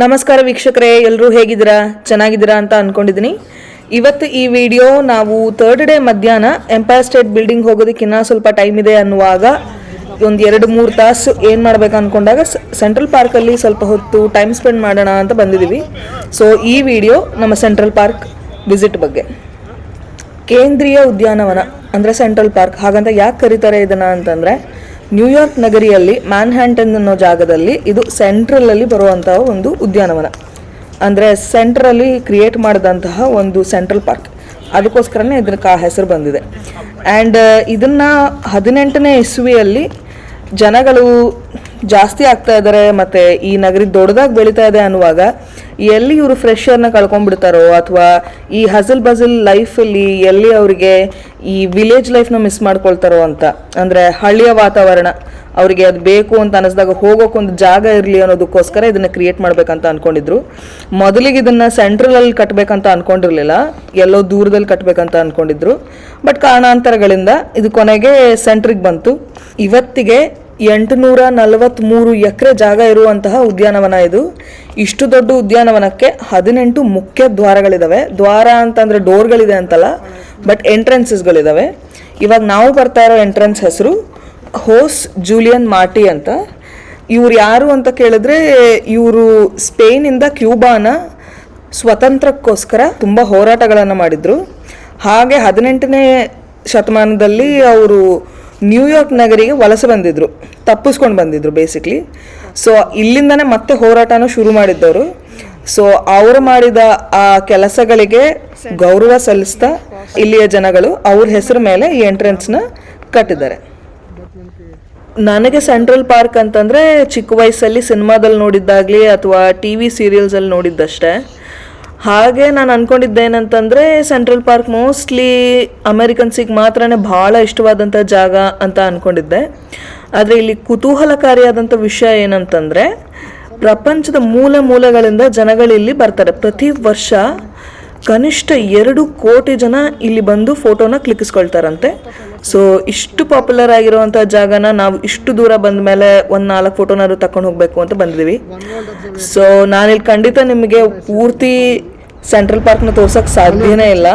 ನಮಸ್ಕಾರ ವೀಕ್ಷಕರೇ ಎಲ್ಲರೂ ಹೇಗಿದ್ದೀರಾ? ಚೆನ್ನಾಗಿದ್ದೀರಾ ಅಂತ ಅಂದ್ಕೊಂಡಿದ್ದೀನಿ ಇವತ್ತು ಈ ವಿಡಿಯೋ ನಾವು ಥರ್ಡ್ ಡೇ ಮಧ್ಯಾಹ್ನ ಎಂಪೈರ್ ಸ್ಟೇಟ್ ಬಿಲ್ಡಿಂಗ್ ಹೋಗೋದಕ್ಕಿನ್ನ ಸ್ವಲ್ಪ ಟೈಮ್ ಇದೆ ಅನ್ನುವಾಗ ಒಂದು ಎರಡು ಮೂರು ತಾಸು ಏನು ಮಾಡ್ಬೇಕು ಅಂದ್ಕೊಂಡಾಗ ಸೆಂಟ್ರಲ್ ಪಾರ್ಕಲ್ಲಿ ಸ್ವಲ್ಪ ಹೊತ್ತು ಟೈಮ್ ಸ್ಪೆಂಡ್ ಮಾಡೋಣ ಅಂತ ಬಂದಿದ್ದೀವಿ. ಸೊ ಈ ವಿಡಿಯೋ ನಮ್ಮ ಸೆಂಟ್ರಲ್ ಪಾರ್ಕ್ ವಿಸಿಟ್ ಬಗ್ಗೆ. ಕೇಂದ್ರೀಯ ಉದ್ಯಾನವನ, ಅಂದರೆ ಸೆಂಟ್ರಲ್ ಪಾರ್ಕ್ ಹಾಗಂತ ಯಾಕೆ ಕರೀತಾರೆ ಇದನ್ನ ಅಂತಂದರೆ ನ್ಯೂಯಾರ್ಕ್ ನಗರಿಯಲ್ಲಿ ಮ್ಯಾನ್ಹ್ಯಾಂಟನ್ ಅನ್ನೋ ಜಾಗದಲ್ಲಿ ಇದು ಸೆಂಟ್ರಲಲ್ಲಿ ಬರುವಂತಹ ಒಂದು ಉದ್ಯಾನವನ. ಅಂದರೆ ಸೆಂಟ್ರಲ್ಲಿ ಕ್ರಿಯೇಟ್ ಮಾಡಿದಂತಹ ಒಂದು ಸೆಂಟ್ರಲ್ ಪಾರ್ಕ್. ಅದಕ್ಕೋಸ್ಕರನೇ ಇದಕ್ಕೆ ಆ ಹೆಸರು ಬಂದಿದೆ. ಆ್ಯಂಡ್ ಇದನ್ನು ಹದಿನೆಂಟನೇ ಇಸ್ವಿಯಲ್ಲಿ ಜನಗಳು ಜಾಸ್ತಿ ಆಗ್ತಾ ಇದ್ದಾರೆ ಮತ್ತು ಈ ನಗರಿ ದೊಡ್ಡದಾಗಿ ಬೆಳೀತಾ ಇದೆ ಅನ್ನುವಾಗ ಎಲ್ಲಿ ಇವರು ಫ್ರೆಶರ್ನ ಕಳ್ಕೊಂಡ್ಬಿಡ್ತಾರೋ ಅಥವಾ ಈ ಹಸಲ್ ಬಜಲ್ ಲೈಫಲ್ಲಿ ಎಲ್ಲಿ ಅವರಿಗೆ ಈ ವಿಲೇಜ್ ಲೈಫ್ನ ಮಿಸ್ ಮಾಡ್ಕೊಳ್ತಾರೋ ಅಂತ. ಅಂದರೆ ಹಳ್ಳಿಯ ವಾತಾವರಣ, ಅವರಿಗೆ ಅದು ಬೇಕು ಅಂತ ಅನಿಸಿದಾಗ ಹೋಗೋಕ್ಕೊಂದು ಜಾಗ ಇರಲಿ ಅನ್ನೋದಕ್ಕೋಸ್ಕರ ಇದನ್ನ ಕ್ರಿಯೇಟ್ ಮಾಡಬೇಕಂತ ಅನ್ಕೊಂಡಿದ್ರು. ಮೊದಲಿಗೆ ಇದನ್ನ ಸೆಂಟ್ರಲಲ್ಲಿ ಕಟ್ಟಬೇಕಂತ ಅಂದ್ಕೊಂಡಿರಲಿಲ್ಲ ಎಲ್ಲೋ ದೂರದಲ್ಲಿ ಕಟ್ಟಬೇಕಂತ ಅನ್ಕೊಂಡಿದ್ರು. ಬಟ್ ಕಾರಣಾಂತರಗಳಿಂದ ಇದು ಕೊನೆಗೆ ಸೆಂಟ್ರಿಗೆ ಬಂತು. ಇವತ್ತಿಗೆ ಎಂಟುನೂರ ನಲವತ್ತ್ಮೂರು ಎಕರೆ ಜಾಗ ಇರುವಂತಹ ಉದ್ಯಾನವನ ಇದು. ಇಷ್ಟು ದೊಡ್ಡ ಉದ್ಯಾನವನಕ್ಕೆ ಹದಿನೆಂಟು ಮುಖ್ಯ ದ್ವಾರಗಳಿದಾವೆ. ದ್ವಾರ ಅಂತಂದ್ರೆ ಡೋರ್ಗಳಿದೆ ಅಂತಲ್ಲ, ಬಟ್ ಎಂಟ್ರೆನ್ಸಸ್ಗಳಿದ್ದಾವೆ ಇವಾಗ ನಾವು ಬರ್ತಾ ಇರೋ ಎಂಟ್ರೆನ್ಸ್ ಹೆಸರು ಹೋಸ್ ಜೂಲಿಯನ್ ಮಾರ್ಟಿ ಅಂತ. ಇವ್ರು ಯಾರು ಅಂತ ಕೇಳಿದ್ರೆ ಇವರು ಸ್ಪೇನಿಂದ ಕ್ಯೂಬಾನ ಸ್ವತಂತ್ರಕ್ಕೋಸ್ಕರ ತುಂಬ ಹೋರಾಟಗಳನ್ನು ಮಾಡಿದ್ರು. ಹಾಗೆ ಹದಿನೆಂಟನೇ ಶತಮಾನದಲ್ಲಿ ಅವರು ನ್ಯೂಯಾರ್ಕ್ ನಗರಿಗೆ ವಲಸೆ ಬಂದಿದ್ರು, ತಪ್ಪಿಸ್ಕೊಂಡು ಬಂದಿದ್ರು ಬೇಸಿಕ್ಲಿ ಸೊ ಇಲ್ಲಿಂದನೇ ಮತ್ತೆ ಹೋರಾಟನೂ ಶುರು ಮಾಡಿದ್ದವರು. ಸೊ ಅವರು ಮಾಡಿದ ಆ ಕೆಲಸಗಳಿಗೆ ಗೌರವ ಸಲ್ಲಿಸ್ತಾ ಇಲ್ಲಿಯ ಜನಗಳು ಅವ್ರ ಹೆಸರು ಮೇಲೆ ಈ ಎಂಟ್ರೆನ್ಸ್ನ ಕಟ್ಟಿದ್ದಾರೆ. ನನಗೆ ಸೆಂಟ್ರಲ್ ಪಾರ್ಕ್ ಅಂತಂದರೆ ಚಿಕ್ಕ ವಯಸ್ಸಲ್ಲಿ ಸಿನಿಮಾದಲ್ಲಿ ನೋಡಿದ್ದಾಗಲಿ ಅಥವಾ ಟಿ ವಿ ಸೀರಿಯಲ್ಸಲ್ಲಿ ನೋಡಿದ್ದಷ್ಟೇ. ಹಾಗೆ ನಾನು ಅಂದ್ಕೊಂಡಿದ್ದೇನಂತಂದರೆ ಸೆಂಟ್ರಲ್ ಪಾರ್ಕ್ ಮೋಸ್ಟ್ಲಿ ಅಮೆರಿಕನ್ಸಿಗೆ ಮಾತ್ರನೇ ಭಾಳ ಇಷ್ಟವಾದಂಥ ಜಾಗ ಅಂತ ಅಂದ್ಕೊಂಡಿದ್ದೆ ಆದರೆ ಇಲ್ಲಿ ಕುತೂಹಲಕಾರಿಯಾದಂಥ ವಿಷಯ ಏನಂತಂದರೆ ಪ್ರಪಂಚದ ಮೂಲೆ ಮೂಲೆಗಳಿಂದ ಜನಗಳಿಲ್ಲಿ ಬರ್ತಾರೆ. ಪ್ರತಿ ವರ್ಷ ಕನಿಷ್ಠ ಎರಡು ಕೋಟಿ ಜನ ಇಲ್ಲಿ ಬಂದು ಫೋಟೋನ ಕ್ಲಿಕ್ಕಿಸ್ಕೊಳ್ತಾರಂತೆ. ಸೊ ಇಷ್ಟು ಪಾಪ್ಯುಲರ್ ಆಗಿರುವಂಥ ಜಾಗನ ನಾವು ಇಷ್ಟು ದೂರ ಬಂದ ಮೇಲೆ ಒಂದು ನಾಲ್ಕು ಫೋಟೋನಾದ್ರು ತಕೊಂಡು ಹೋಗಬೇಕು ಅಂತ ಬಂದಿದ್ದೀವಿ ಸೊ ನಾನಿಲ್ಲಿ ಖಂಡಿತ ನಿಮಗೆ ಪೂರ್ತಿ ಸೆಂಟ್ರಲ್ ಪಾರ್ಕ್ನ ತೋರ್ಸೋಕ್ಕೆ ಸಾಧ್ಯನೇ ಇಲ್ಲ.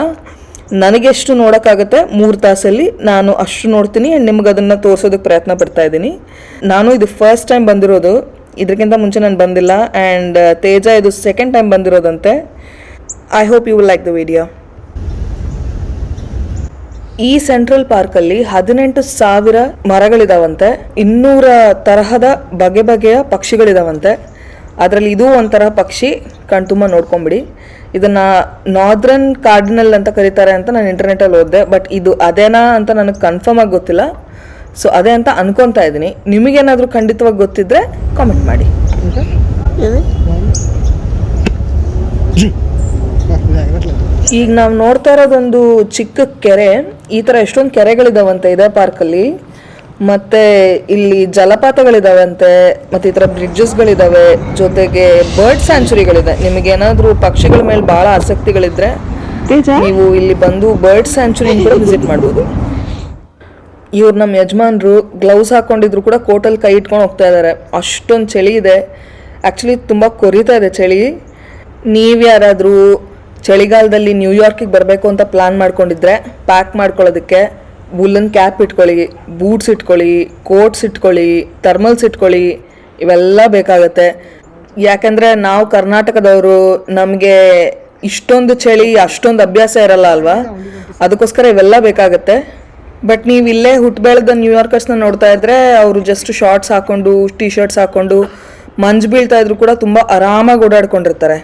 ನನಗೆಷ್ಟು ನೋಡೋಕ್ಕಾಗುತ್ತೆ, ಮೂರು ತಾಸಲ್ಲಿ ನಾನು ಅಷ್ಟು ನೋಡ್ತೀನಿ ಆ್ಯಂಡ್ ನಿಮ್ಗೆ ಅದನ್ನು ತೋರಿಸೋದಕ್ಕೆ ಪ್ರಯತ್ನ ಪಡ್ತಾ ಇದ್ದೀನಿ. ನಾನು ಇದು ಫಸ್ಟ್ ಟೈಮ್ ಬಂದಿರೋದು. ಇದಕ್ಕಿಂತ ಮುಂಚೆ ನಾನು ಬಂದಿಲ್ಲ ಆ್ಯಂಡ್ ತೇಜ ಇದು second time ಬಂದಿರೋದಂತೆ. I hope you will like the video ಈ ಸೆಂಟ್ರಲ್ ಪಾರ್ಕಲ್ಲಿ ಹದಿನೆಂಟು ಸಾವಿರ ಮರಗಳಿದಾವಂತೆ. ಇನ್ನೂರ ತರಹದ ಬಗೆ ಬಗೆಯ ಪಕ್ಷಿಗಳಿದಾವಂತೆ. ಅದರಲ್ಲಿ ಇದು ಒಂಥರ ಪಕ್ಷಿ ಕಣ್ತುಂಬ ನೋಡ್ಕೊಂಬಿಡಿ. ಇದನ್ನ ನಾರ್ದ್ರನ್ ಕಾರ್ಡಿನಲ್ ಅಂತ ಕರೀತಾರೆ ಅಂತ ನಾನು ಇಂಟರ್ನೆಟಲ್ಲಿ ಓದಿದೆ ಬಟ್ ಇದು ಅದೇನಾ ಅಂತ ನನಗೆ ಕನ್ಫರ್ಮ್ ಆಗಿ ಗೊತ್ತಿಲ್ಲ. ಸೊ ಅದೇ ಅಂತ ಅನ್ಕೊತಾ ಇದ್ದೀನಿ. ನಿಮಗೇನಾದರೂ ಖಂಡಿತವಾಗಿ ಗೊತ್ತಿದ್ರೆ ಕಾಮೆಂಟ್ ಮಾಡಿ. ಈಗ ನಾವು ನೋಡ್ತಾ ಇರೋದೊಂದು ಚಿಕ್ಕ ಕೆರೆ, ಈ ಥರ ಎಷ್ಟೊಂದು ಕೆರೆಗಳಿದಾವಂತೆ ಇದೇ ಪಾರ್ಕಲ್ಲಿ ಮತ್ತೆ ಇಲ್ಲಿ ಜಲಪಾತಗಳಿದಾವಂತೆ ಮತ್ತೆ ಈ ಥರ ಬ್ರಿಡ್ಜಸ್ಗಳಿದಾವೆ ಜೊತೆಗೆ ಬರ್ಡ್ ಸ್ಯಾಂಚುರಿಗಳಿದೆ ನಿಮಗೆ ಏನಾದರೂ ಪಕ್ಷಿಗಳ ಮೇಲೆ ಭಾಳ ಆಸಕ್ತಿಗಳಿದ್ರೆ ನೀವು ಇಲ್ಲಿ ಬಂದು ಬರ್ಡ್ ಸ್ಯಾಂಚುರಿ ಕೂಡ ವಿಸಿಟ್ ಮಾಡ್ಬೋದು. ಇವ್ರು ನಮ್ಮ ಯಜಮಾನ್ರು ಗ್ಲೌಸ್ ಹಾಕೊಂಡಿದ್ರು ಕೂಡ ಕೋಟಲ್ಲಿ ಕೈ ಇಟ್ಕೊಂಡು ಹೋಗ್ತಾ ಇದ್ದಾರೆ ಅಷ್ಟೊಂದು ಚಳಿ ಇದೆ. ಆ್ಯಕ್ಚುಲಿ ತುಂಬ ಕೊರಿತಾ ಇದೆ ಚಳಿ. ನೀವು ಯಾರಾದರೂ ಚಳಿಗಾಲದಲ್ಲಿ ನ್ಯೂಯಾರ್ಕಿಗೆ ಬರಬೇಕು ಅಂತ ಪ್ಲಾನ್ ಮಾಡ್ಕೊಂಡಿದ್ರೆ ಪ್ಯಾಕ್ ಮಾಡ್ಕೊಳ್ಳೋದಕ್ಕೆ ವುಲ್ಲನ್ ಕ್ಯಾಪ್ ಇಟ್ಕೊಳ್ಳಿ ಬೂಟ್ಸ್ ಇಟ್ಕೊಳ್ಳಿ ಕೋಟ್ಸ್ ಇಟ್ಕೊಳ್ಳಿ ಥರ್ಮಲ್ಸ್ ಇಟ್ಕೊಳ್ಳಿ, ಇವೆಲ್ಲ ಬೇಕಾಗತ್ತೆ. ಯಾಕಂದರೆ ನಾವು ಕರ್ನಾಟಕದವರು ನಮಗೆ ಇಷ್ಟೊಂದು ಚಳಿ, ಅಷ್ಟೊಂದು ಅಭ್ಯಾಸ ಇರಲ್ಲ ಅಲ್ವಾ? ಅದಕ್ಕೋಸ್ಕರ ಇವೆಲ್ಲ ಬೇಕಾಗತ್ತೆ. ಬಟ್ ನೀವು ಇಲ್ಲೇ ಹುಟ್ಟು ಬೆಳೆದ ನ್ಯೂಯಾರ್ಕರ್ಸ್ನ ನೋಡ್ತಾ ಇದ್ರೆ ಅವರು ಜಸ್ಟ್ ಶಾರ್ಟ್ಸ್ ಹಾಕೊಂಡು ಟಿ ಶರ್ಟ್ಸ್ ಹಾಕೊಂಡು, ಮಂಜು ಬೀಳ್ತಾ ಇದ್ರು ಕೂಡ ತುಂಬ ಆರಾಮಾಗಿ ಓಡಾಡ್ಕೊಂಡಿರ್ತಾರೆ.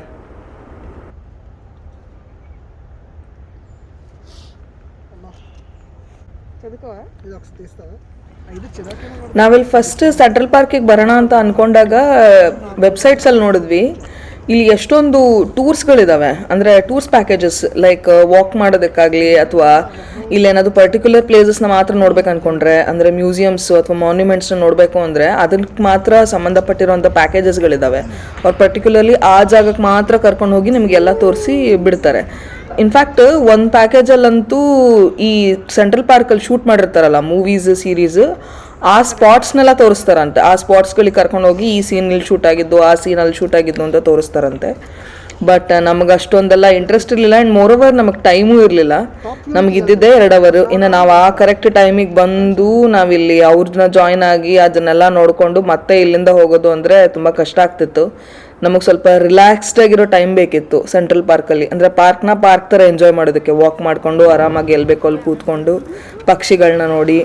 ನಾವಿಲ್ಲಿ ಫಸ್ಟ್ ಸೆಂಟ್ರಲ್ ಪಾರ್ಕಿಗೆ ಬರೋಣ ಅಂತ ಅನ್ಕೊಂಡಾಗ ವೆಬ್ಸೈಟ್ಸಲ್ಲಿ ನೋಡಿದ್ವಿ. ಇಲ್ಲಿ ಎಷ್ಟೊಂದು ಟೂರ್ಸ್ಗಳಿದಾವೆ ಅಂದರೆ ಟೂರ್ಸ್ ಪ್ಯಾಕೇಜಸ್ ಲೈಕ್ ವಾಕ್ ಮಾಡೋದಕ್ಕಾಗಲಿ ಅಥವಾ ಇಲ್ಲೇನಾದ್ರು ಪರ್ಟಿಕ್ಯುಲರ್ ಪ್ಲೇಸಸ್ನ ಮಾತ್ರ ನೋಡ್ಬೇಕು ಅನ್ಕೊಂಡ್ರೆ, ಅಂದರೆ ಮ್ಯೂಸಿಯಮ್ಸ್ ಅಥವಾ ಮಾನ್ಯುಮೆಂಟ್ಸ್ನ ನೋಡಬೇಕು ಅಂದರೆ ಅದಕ್ಕೆ ಮಾತ್ರ ಸಂಬಂಧಪಟ್ಟಿರೋಂಥ ಪ್ಯಾಕೇಜಸ್ಗಳಿದಾವೆ ಅವ್ರು ಪರ್ಟಿಕ್ಯುಲರ್ಲಿ ಆ ಜಾಗಕ್ಕೆ ಮಾತ್ರ ಕರ್ಕೊಂಡು ಹೋಗಿ ನಿಮಗೆಲ್ಲ ತೋರಿಸಿ ಬಿಡ್ತಾರೆ. ಇನ್ಫ್ಯಾಕ್ಟ್ ಒಂದು ಪ್ಯಾಕೇಜಲ್ಲಂತೂ ಈ ಸೆಂಟ್ರಲ್ ಪಾರ್ಕಲ್ಲಿ ಶೂಟ್ ಮಾಡಿರ್ತಾರಲ್ಲ ಮೂವೀಸ್ ಸೀರೀಸ್ ಆ ಸ್ಪಾಟ್ಸ್ನೆಲ್ಲ ತೋರಿಸ್ತಾರಂತೆ. ಆ ಸ್ಪಾಟ್ಸ್ಗಳಿಗೆ ಕರ್ಕೊಂಡು ಹೋಗಿ ಈ ಸೀನಲ್ಲಿ ಶೂಟ್ ಆಗಿದ್ದು, ಆ ಸೀನಲ್ಲಿ ಶೂಟ್ ಆಗಿದ್ದು ಅಂತ ತೋರಿಸ್ತಾರಂತೆ. ಬಟ್ ನಮಗೆ ಅಷ್ಟೊಂದೆಲ್ಲ ಇಂಟ್ರೆಸ್ಟ್ ಇರಲಿಲ್ಲ ಆ್ಯಂಡ್ ಮೋರ್ ಓವರ್ ನಮಗೆ ಟೈಮೂ ಇರಲಿಲ್ಲ. ನಮ್ಗೆ ಇದ್ದಿದ್ದೆ ಎರಡು ಅವರು ಇನ್ನು ನಾವು ಆ ಕರೆಕ್ಟ್ ಟೈಮಿಗೆ ಬಂದು ನಾವಿಲ್ಲಿ ಅವ್ರನ್ನ ಜಾಯ್ನ್ ಆಗಿ ಅದನ್ನೆಲ್ಲ ನೋಡಿಕೊಂಡು ಮತ್ತೆ ಇಲ್ಲಿಂದ ಹೋಗೋದು ಅಂದರೆ ತುಂಬ ಕಷ್ಟ ಆಗ್ತಿತ್ತು. ನಮಗೆ ಸ್ವಲ್ಪ ರಿಲ್ಯಾಕ್ಸ್ಡ್ ಆಗಿರೋ ಟೈಮ್ ಬೇಕಿತ್ತು ಸೆಂಟ್ರಲ್ ಪಾರ್ಕಲ್ಲಿ ಅಂದರೆ ಪಾರ್ಕ್ನ ಪಾರ್ಕ್ ಥರ ಎಂಜಾಯ್ ಮಾಡೋದಕ್ಕೆ ವಾಕ್ ಮಾಡಿಕೊಂಡು ಆರಾಮಾಗಿ ಎಲ್ಲಿ ಅಲ್ಲಿ ಕೂತ್ಕೊಂಡು ಪಕ್ಷಿಗಳನ್ನ ನೋಡಿ,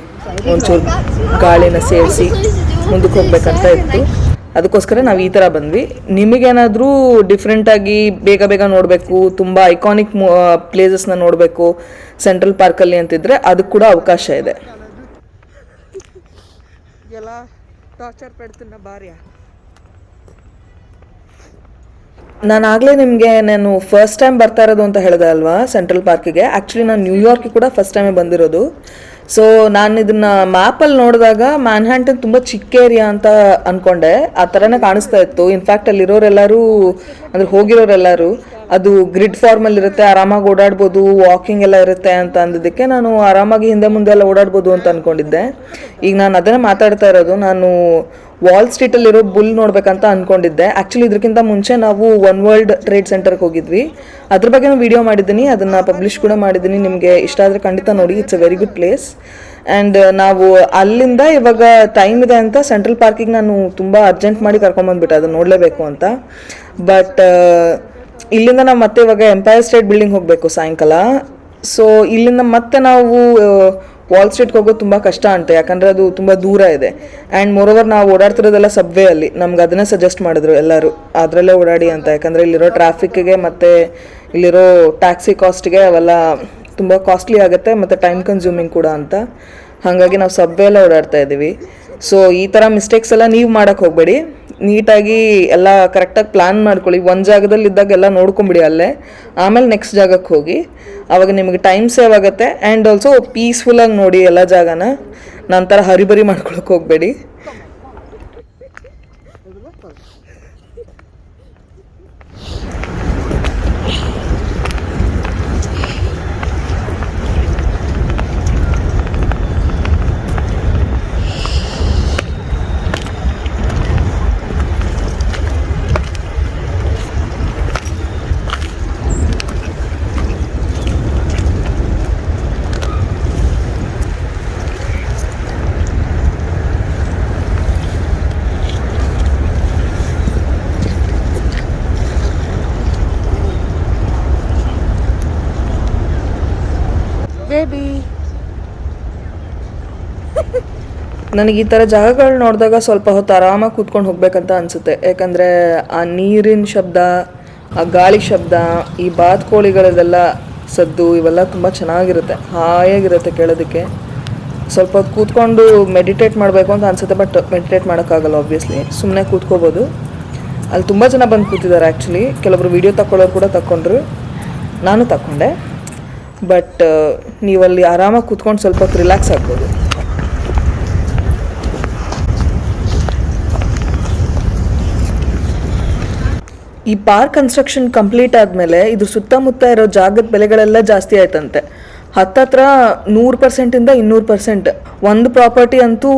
ಒಂಚೂರು ಗಾಳಿನ ಸೇರಿಸಿ ಮುಂದಕ್ಕೆ ಹೋಗ್ಬೇಕಂತ ಇತ್ತು. ಅದಕ್ಕೋಸ್ಕರ ನಾವು ಈ ಥರ ಬಂದ್ವಿ. ನಿಮಗೇನಾದರೂ ಡಿಫ್ರೆಂಟಾಗಿ ಬೇಗ ಬೇಗ ನೋಡಬೇಕು, ತುಂಬ ಐಕಾನಿಕ್ ಪ್ಲೇಸಸ್ನ ನೋಡಬೇಕು ಸೆಂಟ್ರಲ್ ಪಾರ್ಕಲ್ಲಿ ಅಂತಿದ್ರೆ ಅದಕ್ಕೆ ಕೂಡ ಅವಕಾಶ ಇದೆ. ಎಲ್ಲ ಟಾರ್ಚರ್ ಪಡ್ತಿನ ಭಾರ್ಯ? ನಾನು ಆಗಲೇ ನಿಮಗೆ ನಾನು ಫಸ್ಟ್ ಟೈಮ್ ಬರ್ತಾ ಇರೋದು ಅಂತ ಹೇಳಿದೆ ಅಲ್ವಾ ಸೆಂಟ್ರಲ್ ಪಾರ್ಕಿಗೆ ಆ್ಯಕ್ಚುಲಿ ನಾನು ನ್ಯೂಯಾರ್ಕಿಗೆ ಕೂಡ ಫಸ್ಟ್ ಟೈಮೇ ಬಂದಿರೋದು. ಸೊ ನಾನು ಇದನ್ನು ಮ್ಯಾಪಲ್ಲಿ ನೋಡಿದಾಗ ಮ್ಯಾನ್ಹ್ಯಾಂಟನ್ ತುಂಬ ಚಿಕ್ಕ ಏರಿಯಾ ಅಂತ ಅಂದ್ಕೊಂಡೆ ಆ ಥರನೇ ಕಾಣಿಸ್ತಾ ಇತ್ತು. ಇನ್ಫ್ಯಾಕ್ಟ್ ಅಲ್ಲಿರೋರೆಲ್ಲರೂ, ಅಂದರೆ ಹೋಗಿರೋರೆಲ್ಲರೂ ಅದು ಗ್ರಿಡ್ ಫಾರ್ಮಲ್ಲಿ ಇರುತ್ತೆ, ಆರಾಮಾಗಿ ಓಡಾಡ್ಬೋದು ವಾಕಿಂಗ್ ಎಲ್ಲ ಇರುತ್ತೆ ಅಂತ ಅಂದಿದ್ದಕ್ಕೆ ನಾನು ಆರಾಮಾಗಿ ಹಿಂದೆ ಮುಂದೆ ಎಲ್ಲ ಓಡಾಡ್ಬೋದು ಅಂತ ಅಂದ್ಕೊಂಡಿದ್ದೆ ಈಗ ನಾನು ಅದನ್ನೇ ಮಾತಾಡ್ತಾ ಇರೋದು. ನಾನು ವಾಲ್ ಸ್ಟ್ರೀಟಲ್ಲಿರೋ ಬುಲ್ ನೋಡ್ಬೇಕಂತ ಅಂದ್ಕೊಂಡಿದ್ದೆ ಆ್ಯಕ್ಚುಲಿ ಇದಕ್ಕಿಂತ ಮುಂಚೆ ನಾವು ಒನ್ ವರ್ಲ್ಡ್ ಟ್ರೇಡ್ ಸೆಂಟರ್ಗೆ ಹೋಗಿದ್ವಿ. ಅದ್ರ ಬಗ್ಗೆ ವಿಡಿಯೋ ಮಾಡಿದ್ದೀನಿ. ಅದನ್ನು ಪಬ್ಲಿಷ್ ಕೂಡ ಮಾಡಿದ್ದೀನಿ. ನಿಮಗೆ ಇಷ್ಟ ಆದರೆ ಖಂಡಿತ ನೋಡಿ. It's a very good place and ನಾವು ಅಲ್ಲಿಂದ ಇವಾಗ ಟೈಮ್ ಇದೆ ಅಂತ ಸೆಂಟ್ರಲ್ ಪಾರ್ಕಿಗೆ ನಾನು ತುಂಬ ಅರ್ಜೆಂಟ್ ಮಾಡಿ ಕರ್ಕೊಂಬಂದ್ಬಿಟ್ಟೆ ಅದನ್ನು ನೋಡಲೇಬೇಕು ಅಂತ. ಬಟ್ ಇಲ್ಲಿಂದ ನಾವು ಮತ್ತೆ ಇವಾಗ ಎಂಪೈರ್ ಸ್ಟೇಟ್ ಬಿಲ್ಡಿಂಗ್ ಹೋಗಬೇಕು ಸಾಯಂಕಾಲ. ಸೊ ಇಲ್ಲಿಂದ ಮತ್ತೆ ನಾವು ವಾಲ್ ಸ್ಟ್ರೀಟ್ಗೆ ಹೋಗೋದು ತುಂಬ ಕಷ್ಟ ಅಂತೆ ಯಾಕಂದರೆ ಅದು ತುಂಬ ದೂರ ಇದೆ. ಆ್ಯಂಡ್ ಮೋರೋವರ್ ನಾವು ಓಡಾಡ್ತಿರೋದೆಲ್ಲ ಸಬ್ವೇ ಅಲ್ಲಿ. ನಮ್ಗೆ ಅದನ್ನೇ ಸಜೆಸ್ಟ್ ಮಾಡಿದ್ರು ಎಲ್ಲರೂ. ಅದರಲ್ಲೇ ಓಡಾಡಿ ಅಂತ. ಯಾಕಂದರೆ ಇಲ್ಲಿರೋ ಟ್ರಾಫಿಕ್ಗೆ ಮತ್ತು ಇಲ್ಲಿರೋ ಟ್ಯಾಕ್ಸಿ ಕಾಸ್ಟ್ಗೆ ಅವೆಲ್ಲ ತುಂಬ ಕಾಸ್ಟ್ಲಿ ಆಗುತ್ತೆ ಮತ್ತು ಟೈಮ್ ಕನ್ಸ್ಯೂಮಿಂಗ್ ಕೂಡ ಅಂತ. ಹಾಗಾಗಿ ನಾವು ಸಬ್ವೇ ಎಲ್ಲ ಓಡಾಡ್ತಾ ಇದ್ದೀವಿ. ಸೊ ಈ ಥರ ಮಿಸ್ಟೇಕ್ಸ್ ಎಲ್ಲ ನೀವು ಮಾಡೋಕ್ಕೆ ಹೋಗಬೇಡಿ. ನೀಟಾಗಿ ಎಲ್ಲ ಕರೆಕ್ಟಾಗಿ ಪ್ಲ್ಯಾನ್ ಮಾಡ್ಕೊಳ್ಳಿ. ಒಂದು ಜಾಗದಲ್ಲಿ ಇದ್ದಾಗ ಎಲ್ಲ ನೋಡ್ಕೊಂಬಿಡಿ ಅಲ್ಲೇ. ಆಮೇಲೆ ನೆಕ್ಸ್ಟ್ ಜಾಗಕ್ಕೆ ಹೋಗಿ. ಆವಾಗ ನಿಮಗೆ ಟೈಮ್ ಸೇವ್ ಆಗುತ್ತೆ. ಆ್ಯಂಡ್ ಆಲ್ಸೋ ಪೀಸ್ಫುಲ್ಲಾಗಿ ನೋಡಿ ಎಲ್ಲ ಜಾಗನ. ನಂತರ ಹರಿಬರಿ ಮಾಡ್ಕೊಳಕ್ಕೆ ಹೋಗಬೇಡಿ. ನನಗೆ ಈ ಥರ ಜಾಗಗಳು ನೋಡಿದಾಗ ಸ್ವಲ್ಪ ಹೊತ್ತು ಆರಾಮಾಗಿ ಕೂತ್ಕೊಂಡು ಹೋಗ್ಬೇಕಂತ ಅನಿಸುತ್ತೆ. ಯಾಕಂದರೆ ಆ ನೀರಿನ ಶಬ್ದ, ಆ ಗಾಳಿ ಶಬ್ದ, ಈ ಬಾತ್ಕೋಳಿಗಳದೆಲ್ಲ ಸದ್ದು ಇವೆಲ್ಲ ತುಂಬ ಚೆನ್ನಾಗಿರುತ್ತೆ. ಹಾಯಾಗಿರುತ್ತೆ ಕೇಳೋದಕ್ಕೆ. ಸ್ವಲ್ಪ ಕೂತ್ಕೊಂಡು ಮೆಡಿಟೇಟ್ ಮಾಡಬೇಕು ಅಂತ ಅನಿಸುತ್ತೆ, ಬಟ್ ಮೆಡಿಟೇಟ್ ಮಾಡೋಕ್ಕಾಗಲ್ಲ ಆಬ್ವಿಯಸ್ಲಿ ಸುಮ್ಮನೆ ಕೂತ್ಕೋಬೋದು. ಅಲ್ಲಿ ತುಂಬ ಜನ ಬಂದು ಕೂತಿದ್ದಾರೆ ಆ್ಯಕ್ಚುಲಿ ಕೆಲವೊಬ್ರು ವೀಡಿಯೋ ತಗೊಳ್ಳೋರು ಕೂಡ ತಗೊಂಡ್ರು ನಾನು ತಗೊಂಡೆ ಬಟ್, ನೀವಲ್ಲಿ ಆರಾಮಾಗಿ ಕೂತ್ಕೊಂಡು ಸ್ವಲ್ಪ ರಿಲ್ಯಾಕ್ಸ್ ಆಗ್ಬೋದು. ಈ ಪಾರ್ಕ್ ಕನ್ಸ್ಟ್ರಕ್ಷನ್ ಕಂಪ್ಲೀಟ್ ಆದಮೇಲೆ ಇದು ಸುತ್ತಮುತ್ತ ಇರೋ ಜಾಗದ ಬೆಲೆಗಳೆಲ್ಲ ಜಾಸ್ತಿ ಆಯ್ತಂತೆ. ಹತ್ತತ್ರ ನೂರು ಪರ್ಸೆಂಟಿಂದ ಇನ್ನೂರು ಪರ್ಸೆಂಟ್ ಒಂದು ಪ್ರಾಪರ್ಟಿ ಅಂತೂ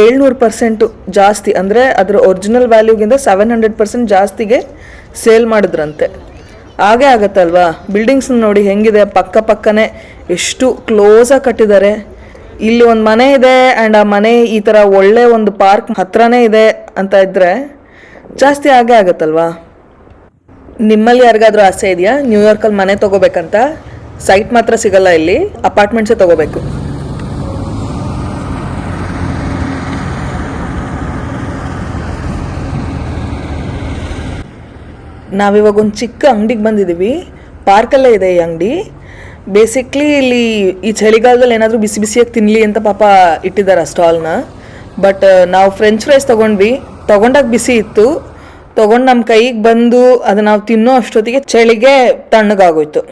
ಏಳ್ನೂರು ಪರ್ಸೆಂಟು ಜಾಸ್ತಿ. ಅಂದರೆ ಅದರ ಒರಿಜಿನಲ್ ವ್ಯಾಲ್ಯೂಗಿಂತ ಸೆವೆನ್ ಹಂಡ್ರೆಡ್ ಪರ್ಸೆಂಟ್ ಜಾಸ್ತಿಗೆ ಸೇಲ್ ಮಾಡಿದ್ರಂತೆ. ಹಾಗೇ ಆಗತ್ತಲ್ವಾ? ಬಿಲ್ಡಿಂಗ್ಸ್ ನೋಡಿ ಹೆಂಗಿದೆ. ಪಕ್ಕ ಪಕ್ಕನೆ ಎಷ್ಟು ಕ್ಲೋಸಾಗಿ ಕಟ್ಟಿದ್ದಾರೆ. ಇಲ್ಲಿ ಒಂದು ಮನೆ ಇದೆ ಆ್ಯಂಡ್ ಆ ಮನೆ ಈ ಥರ ಒಳ್ಳೆ ಒಂದು ಪಾರ್ಕ್ ಹತ್ರನೇ ಇದೆ ಅಂತ ಇದ್ದರೆ ಜಾಸ್ತಿ ಆಗೇ ಆಗತ್ತಲ್ವಾ? ನಿಮ್ಮಲ್ಲಿ ಯಾರಿಗಾದ್ರೂ ಆಸೆ ಇದೆಯಾ? ನ್ಯೂಯಾರ್ಕಲ್ಲಿ ಮನೆ ತಗೋಬೇಕಂತ? ಸೈಟ್ ಮಾತ್ರ ಸಿಗಲ್ಲ ಇಲ್ಲಿ. ಅಪಾರ್ಟ್ಮೆಂಟ್ಸೇ ತಗೋಬೇಕು. ನಾವಿವಾಗ ಒಂದು ಚಿಕ್ಕ ಅಂಗಡಿಗೆ ಬಂದಿದ್ದೀವಿ ಪಾರ್ಕಲ್ಲೇ ಇದೆ ಈ ಅಂಗಡಿ. ಬೇಸಿಕ್ಲಿ ಇಲ್ಲಿ ಈ ಚಳಿಗಾಲದಲ್ಲಿ ಏನಾದರೂ ಬಿಸಿ ಬಿಸಿಯಾಗಿ ತಿನ್ನಲಿ ಅಂತ ಪಾಪ ಇಟ್ಟಿದ್ದಾರೆ ಆ ಸ್ಟಾಲ್ನ ಬಟ್ ನಾವು ಫ್ರೆಂಚ್ ಫ್ರೈಸ್ ತೊಗೊಂಡ್ವಿ. ತೊಗೊಂಡಾಗ ಬಿಸಿ ಇತ್ತು. ತೊಗೊಂಡು ನಮ್ಮ ಕೈಗೆ ಬಂದು ಅದು ನಾವು ತಿನ್ನೋ ಅಷ್ಟೊತ್ತಿಗೆ ಚಳಿಗೆ ತಣ್ಣಗಾಗೋಯ್ತು.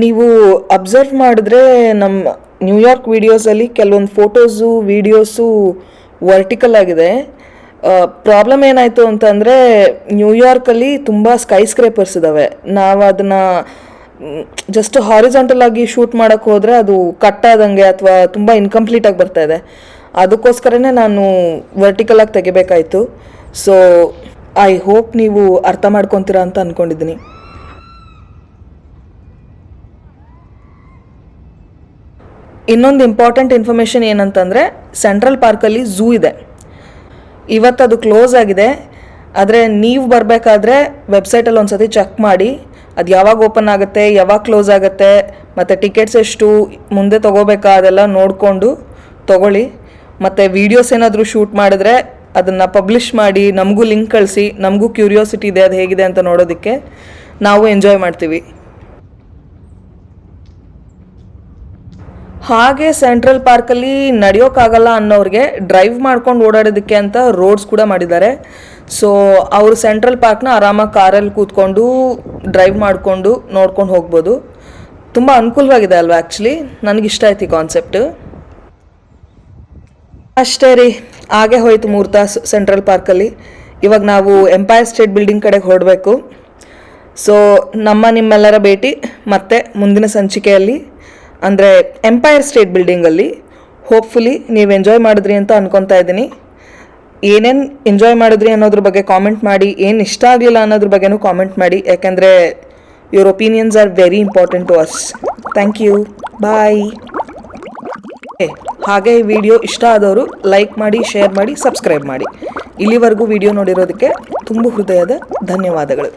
ನೀವು ಅಬ್ಸರ್ವ್ ಮಾಡಿದ್ರೆ ನಮ್ಮ ನ್ಯೂಯಾರ್ಕ್ ವೀಡಿಯೋಸಲ್ಲಿ ಕೆಲವೊಂದು ಫೋಟೋಸು ವೀಡಿಯೋಸು ವರ್ಟಿಕಲ್ ಆಗಿದೆ. ಪ್ರಾಬ್ಲಮ್ ಏನಾಯಿತು ಅಂತಂದರೆ ನ್ಯೂಯಾರ್ಕಲ್ಲಿ ತುಂಬ ಸ್ಕೈ ಸ್ಕ್ರೇಪರ್ಸ್ ಇದ್ದಾವೆ ನಾವು ಅದನ್ನು ಜಸ್ಟ್ ಹಾರಿಜಾಂಟಲ್ ಆಗಿ ಶೂಟ್ ಮಾಡೋಕ್ಕೆ ಹೋದರೆ ಅದು ಕಟ್ ಆದಂಗೆ ಅಥವಾ ತುಂಬ ಇನ್ಕಂಪ್ಲೀಟಾಗಿ ಬರ್ತಾ ಇದೆ. ಅದಕ್ಕೋಸ್ಕರನೇ ನಾನು ವರ್ಟಿಕಲ್ ಆಗಿ ತೆಗಿಬೇಕಾಯಿತು. ಸೊ ಐ ಹೋಪ್ ನೀವು ಅರ್ಥ ಮಾಡ್ಕೊತೀರಾ ಅಂತ ಅಂದ್ಕೊಂಡಿದ್ದೀನಿ ಇನ್ನೊಂದು ಇಂಪಾರ್ಟೆಂಟ್ ಇನ್ಫಾರ್ಮೇಷನ್ ಏನಂತಂದರೆ ಸೆಂಟ್ರಲ್ ಪಾರ್ಕಲ್ಲಿ ಝೂ ಇದೆ. ಇವತ್ತು ಅದು ಕ್ಲೋಸ್ ಆಗಿದೆ. ಆದರೆ ನೀವು ಬರಬೇಕಾದ್ರೆ ವೆಬ್ಸೈಟಲ್ಲಿ ಒಂದು ಸತಿ ಚೆಕ್ ಮಾಡಿ. ಅದು ಯಾವಾಗ ಓಪನ್ ಆಗುತ್ತೆ, ಯಾವಾಗ ಕ್ಲೋಸ್ ಆಗುತ್ತೆ, ಮತ್ತು ಟಿಕೆಟ್ಸ್ ಎಷ್ಟು, ಮುಂದೆ ತೊಗೋಬೇಕಾ ಅದೆಲ್ಲ ನೋಡಿಕೊಂಡು ತೊಗೊಳ್ಳಿ. ಮತ್ತು ವೀಡಿಯೋಸ್ ಏನಾದರೂ ಶೂಟ್ ಮಾಡಿದ್ರೆ ಅದನ್ನು ಪಬ್ಲಿಷ್ ಮಾಡಿ ನಮಗೂ ಲಿಂಕ್ ಕಳಿಸಿ, ನಮಗೂ ಕ್ಯೂರಿಯಾಸಿಟಿ ಇದೆ ಅದು ಹೇಗಿದೆ ಅಂತ ನೋಡೋದಕ್ಕೆ ನಾವು ಎಂಜಾಯ್ ಮಾಡ್ತೀವಿ. ಹಾಗೆ ಸೆಂಟ್ರಲ್ ಪಾರ್ಕಲ್ಲಿ ನಡೆಯೋಕ್ಕಾಗಲ್ಲ ಅನ್ನೋರಿಗೆ ಡ್ರೈವ್ ಮಾಡ್ಕೊಂಡು ಓಡಾಡೋದಕ್ಕೆ ಅಂತ ರೋಡ್ಸ್ ಕೂಡ ಮಾಡಿದ್ದಾರೆ. ಸೊ ಅವರು ಸೆಂಟ್ರಲ್ ಪಾರ್ಕ್ನ ಆರಾಮಾಗಿ ಕಾರಲ್ಲಿ ಕೂತ್ಕೊಂಡು ಡ್ರೈವ್ ಮಾಡಿಕೊಂಡು ನೋಡ್ಕೊಂಡು ಹೋಗ್ಬೋದು. ತುಂಬ ಅನುಕೂಲವಾಗಿದೆ ಅಲ್ವಾ ಆ್ಯಕ್ಚುಲಿ ನನಗಿಷ್ಟ ಆಯ್ತು ಈ ಕಾನ್ಸೆಪ್ಟು ಅಷ್ಟೇ ರೀ. ಹಾಗೆ ಹೋಯ್ತು ಮೂರು ತಾಸು ಸೆಂಟ್ರಲ್ ಪಾರ್ಕಲ್ಲಿ. ಇವಾಗ ನಾವು ಎಂಪೈರ್ ಸ್ಟೇಟ್ ಬಿಲ್ಡಿಂಗ್ ಕಡೆಗೆ ಹೊರಡಬೇಕು. ಸೊ ನಮ್ಮ ನಿಮ್ಮೆಲ್ಲರ ಭೇಟಿ, ಮತ್ತೆ ಮುಂದಿನ ಸಂಚಿಕೆಯಲ್ಲಿ. ಅಂದರೆ ಎಂಪೈರ್ ಸ್ಟೇಟ್ ಬಿಲ್ಡಿಂಗಲ್ಲಿ ಹೋಪ್ಫುಲಿ ನೀವು ಎಂಜಾಯ್ ಮಾಡಿದ್ರಿ ಅಂತ ಅನ್ಕೊತಾ ಇದ್ದೀನಿ. ಏನೇನು ಎಂಜಾಯ್ ಮಾಡಿದ್ರಿ ಅನ್ನೋದ್ರ ಬಗ್ಗೆ ಕಾಮೆಂಟ್ ಮಾಡಿ, ಏನು ಇಷ್ಟ ಆಗಲಿಲ್ಲ ಅನ್ನೋದ್ರ ಬಗ್ಗೆನೂ ಕಾಮೆಂಟ್ ಮಾಡಿ. ಯಾಕೆಂದರೆ your opinions are very important to us thank you bye ಹಾಗೆ ಈ ವಿಡಿಯೋ ಇಷ್ಟ ಆದವರು ಲೈಕ್ ಮಾಡಿ, ಶೇರ್ ಮಾಡಿ, ಸಬ್ಸ್ಕ್ರೈಬ್ ಮಾಡಿ. ಇಲ್ಲಿವರೆಗೂ ವಿಡಿಯೋ ನೋಡಿರೋದಕ್ಕೆ ತುಂಬ ಹೃದಯದ ಧನ್ಯವಾದಗಳು.